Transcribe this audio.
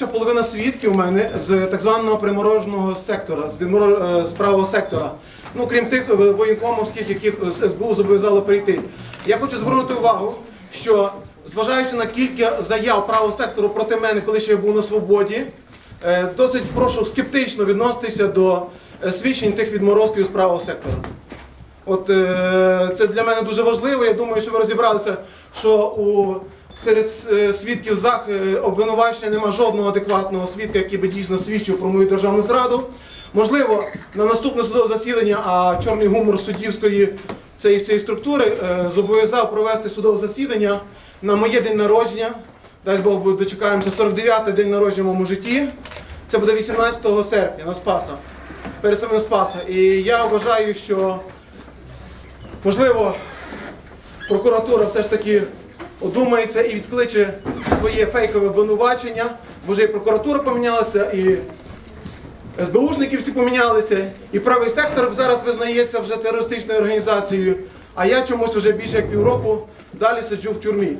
Ще половина свідків у мене з так званого примороженого сектора, е, з правого сектора. Ну, крім тих е, воєнкомовських, яких СБУ зобов'язали прийти. Я хочу звернути увагу, що зважаючи на кілька заяв правого сектору проти мене, коли ще я був на свободі, е, досить прошу скептично відноситися до свідчень тих відморозків з правого сектора. От це для мене дуже важливо. Я думаю, що ви розібралися, що у серед е, свідків ЗАГ е, обвинувачення нема жодного адекватного свідка, який би дійсно свідчив про мою державну зраду. Можливо, на наступне судове засідання, а чорний гумор суддівської цієї всієї структури е, зобов'язав провести судове засідання на моє день народження. Дай Бог дочекаємося 49-й день народження в моєму житті. Це буде 18 серпня на Спаса, перед самим Спаса. І я вважаю, що Можливо, прокуратура все ж таки одумається і відкличе своє фейкове обвинувачення, бо вже і прокуратура помінялася, і СБУшники всі помінялися, і правий сектор зараз визнається вже терористичною організацією, а я чомусь вже більше як півроку далі сиджу в тюрмі.